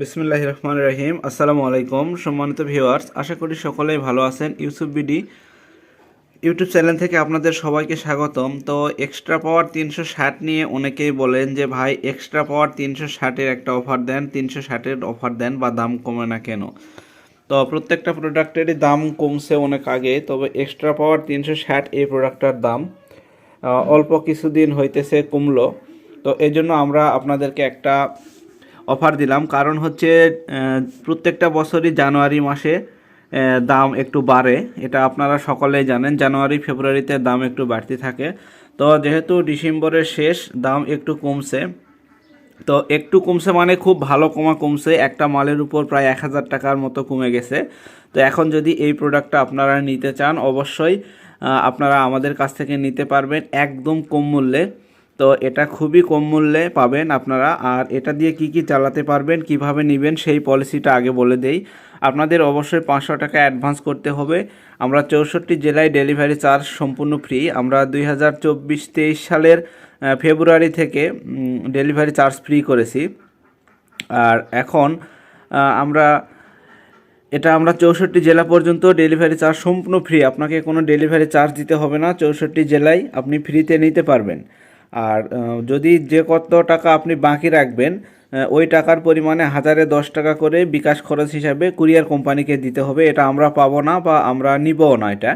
বিসমিল্লাহ রহমান রহিম। আসসালামু আলাইকুম, সম্মানিত ভিউয়ার্স, আশা করি সকলেই ভালো আছেন। ইউসুফ বিডি ইউটিউব চ্যানেল থেকে আপনাদের সবাইকে স্বাগতম। তো এক্সট্রা পাওয়ার তিনশো ষাট নিয়ে অনেকেই বলেন যে, ভাই এক্সট্রা পাওয়ার তিনশো ষাটের একটা অফার দেন, তিনশো ষাটের অফার দেন বা দাম কমে না কেন? তো প্রত্যেকটা প্রোডাক্টেরই দাম কমছে অনেক আগে, তবে এক্সট্রা পাওয়ার তিনশো ষাট এই প্রোডাক্টটার দাম অল্প কিছুদিন হইতেছে কমলো। তো এই জন্য আমরা আপনাদেরকে একটা অফার দিলাম। কারণ হচ্ছে প্রত্যেকটা বছরই জানুয়ারি মাসে দাম একটু বাড়ে। এটা আপনারা সকলেই জানেন, জানুয়ারি, ফেব্রুয়ারিতে দাম একটু বাড়তি থাকে। তো যেহেতু ডিসেম্বরের শেষ, দাম একটু কমছে। তো একটু কমছে মানে খুব ভালো কমা কমছে। একটা মালের উপর প্রায় এক হাজার টাকার মতো কমে গেছে। তো এখন যদি এই প্রোডাক্টটা আপনারা নিতে চান, অবশ্যই আপনারা আমাদের কাছ থেকে নিতে পারবেন একদম কম মূল্যে। তো এটা খুবই কম মূল্যে পাবেন আপনারা। আর এটা দিয়ে কি কি চালাতে পারবেন, কীভাবে নেবেন, সেই পলিসিটা আগে বলে দেই। আপনাদের অবশ্যই পাঁচশো টাকা অ্যাডভান্স করতে হবে। আমরা চৌষট্টি জেলায় ডেলিভারি চার্জ সম্পূর্ণ ফ্রি। আমরা দুই হাজার চব্বিশ তেইশ সালের ফেব্রুয়ারি থেকে ডেলিভারি চার্জ ফ্রি করেছি। আর এখন আমরা, এটা আমরা চৌষট্টি জেলা পর্যন্ত ডেলিভারি চার্জ সম্পূর্ণ ফ্রি। আপনাকে কোনো ডেলিভারি চার্জ দিতে হবে না। চৌষট্টি জেলায় আপনি ফ্রিতে নিতে পারবেন। আর যদি যে কত টাকা আপনি বাকি রাখবেন ওই টাকার পরিমাণে হাজারে দশ টাকা করে বিকাশ খরচ হিসাবে কুরিয়ার কোম্পানিকে দিতে হবে, এটা আমরা পাবো না বা আমরা নিবও না এটা।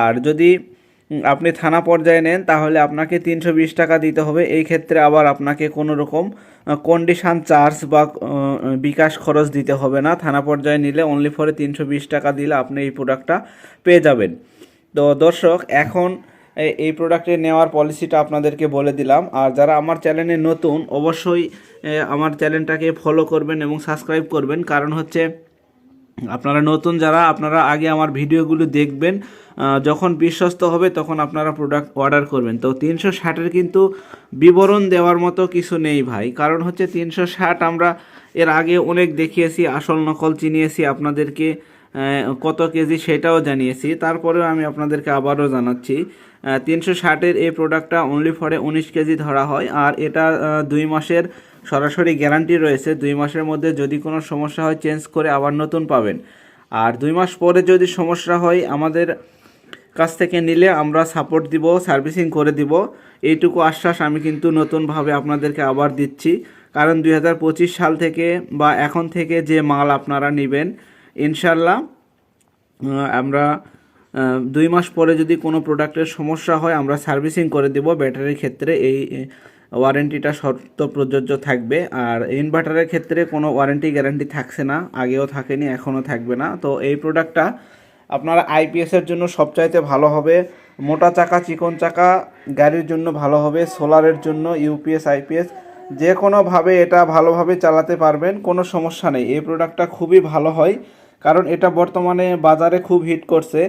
আর যদি আপনি থানা পর্যায়ে নেন, তাহলে আপনাকে তিনশো বিশ টাকা দিতে হবে। এই ক্ষেত্রে আবার আপনাকে কোনো রকম কন্ডিশন চার্জ বা বিকাশ খরচ দিতে হবে না। থানা পর্যায়ে নিলে অনলি ফরে তিনশো বিশ টাকা দিলে আপনি এই প্রোডাক্টটা পেয়ে যাবেন। তো দর্শক, এখন এই- প্রোডাক্টে নেওয়ার পলিসিটা আপনাদেরকে বলে দিলাম। আর যারা আমার চ্যানেলে নতুন, অবশ্যই আমার চ্যানেলটাকে ফলো করবেন এবং সাবস্ক্রাইব করবেন। কারণ হচ্ছে, আপনারা নতুন যারা, আপনারা আগে আমার ভিডিওগুলো দেখবেন যখন বিশ্বস্ত হবে তখন আপনারা প্রোডাক্ট অর্ডার করবেন। তো তিনশো ষাটের কিন্তু বিবরণ দেওয়ার মতো কিছু নেই ভাই। কারণ হচ্ছে তিনশো ষাট আমরা এর আগে অনেক দেখিয়েছি, আসল নকল চিনিয়েছি আপনাদেরকে। কত কেজি সেটাও জানিয়েছি। তারপরেও আমি আপনাদেরকে আবারও জানাচ্ছি তিনশো ষাটের এই প্রোডাক্টটা অনলি ফরে উনিশ কেজি ধরা হয়, আর এটা দুই মাসের সরাসরি গ্যারান্টি রয়েছে। দুই মাসের মধ্যে যদি কোনো সমস্যা হয় চেঞ্জ করে আবার নতুন পাবেন। আর দুই মাস পরে যদি সমস্যা হয়, আমাদের কাছ থেকে নিলে আমরা সাপোর্ট দিব সার্ভিসিং করে দিব। এইটুকু আশ্বাস আমি কিন্তু নতুনভাবে আপনাদেরকে আবার দিচ্ছি। কারণ দুই হাজার পঁচিশ সাল থেকে বা এখন থেকে যে মাল আপনারা নেবেন ইনশাল্লাহ আমরা দুই মাস পরে যদি কোনো প্রোডাক্টের সমস্যা হয়, আমরা সার্ভিসিং করে দেব। ব্যাটারির ক্ষেত্রে এই ওয়ারেন্টিটা শর্ত প্রযোজ্য থাকবে। আর ইনভার্টারের ক্ষেত্রে কোনো ওয়ারেন্টি গ্যারান্টি থাকছে না। আগেও থাকেনি, এখনও থাকবে না। তো এই প্রোডাক্টটা আপনার আইপিএসের জন্য সবচাইতে ভালো হবে। মোটা চাকা, চিকন চাকা, গাড়ির জন্য ভালো হবে। সোলারের জন্য ইউপিএস আইপিএস যে কোনোভাবে এটা ভালোভাবে চালাতে পারবেন, কোনো সমস্যা নেই। এই প্রোডাক্টটা খুবই ভালো হয়। কারণ এটা বর্তমানে বাজারে খুব হিট করছে।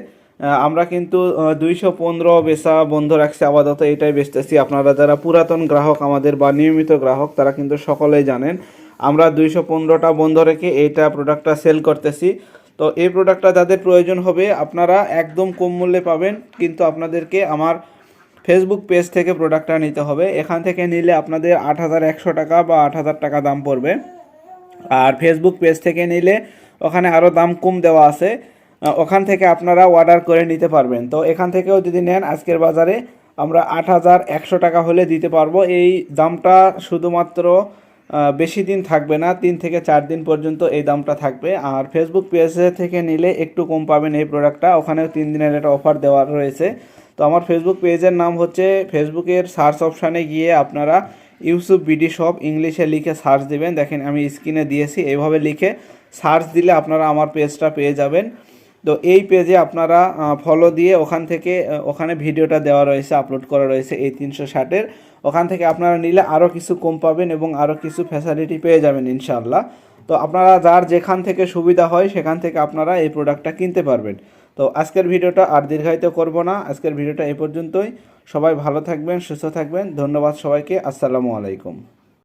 আমরা কিন্তু দুইশো পনেরো বেচা বন্ধ রাখছি আপাতত, এটাই বেচতেছি। আপনারা যারা পুরাতন গ্রাহক আমাদের বা নিয়মিত গ্রাহক, তারা কিন্তু সকলেই জানেন, আমরা দুইশো পনেরোটা বন্ধ রেখে এইটা প্রোডাক্টটা সেল করতেছি। তো এই প্রোডাক্টটা যাদের প্রয়োজন হবে, আপনারা একদম কম মূল্যে পাবেন, কিন্তু আপনাদেরকে আমার ফেসবুক পেজ থেকে প্রোডাক্টটা নিতে হবে। এখান থেকে নিলে আপনাদের আট হাজার একশো টাকা বা আট হাজার টাকা দাম পড়বে। আর ফেসবুক পেজ থেকে নিলে ওখানে আরও দাম কম দেওয়া আছে ওখান থেকে আপনারা অর্ডার করে নিতে পারবেন। তো এখান থেকেও যদি নেন, আজকের বাজারে আমরা আট হাজার একশো টাকা হলে দিতে পারব। এই দামটা শুধুমাত্র বেশি দিন থাকবে না, তিন থেকে চার দিন পর্যন্ত এই দামটা থাকবে। আর ফেসবুক পেজ থেকে নিলে একটু কম পাবেন এই প্রোডাক্টটা ওখানেও তিন দিনের একটা অফার দেওয়া রয়েছে। তো আমার ফেসবুক পেজের নাম হচ্ছে ফেসবুকের সার্চ অপশানে গিয়ে আপনারা ইউসুফ বিডি শপ ইংলিশে লিখে সার্চ দিবেন। দেখেন আমি স্ক্রিনে দিয়েছি, এইভাবে লিখে সার্চ দিলে আপনারা আমার পেজটা পেয়ে যাবেন। তো এই পেজে আপনারা ফলো দিয়ে ওখান থেকে ওখানে ভিডিওটা দেওয়া রয়েছে আপলোড করা রয়েছে এই তিনশো ষাটের। ওখান থেকে আপনারা নিলে আরও কিছু কম পাবেন এবং আরও কিছু ফ্যাসিলিটি পেয়ে যাবেন ইনশাল্লাহ তো আপনারা যার যেখান থেকে সুবিধা হয়, সেখান থেকে আপনারা এই প্রোডাক্টটা কিনতে পারবেন। তো আজকের ভিডিওটা আর দীর্ঘায়িত করব না। আজকের ভিডিওটা এই পর্যন্তই। সবাই ভালো থাকবেন, সুস্থ থাকবেন। ধন্যবাদ সবাইকে। আসসালামু আলাইকুম।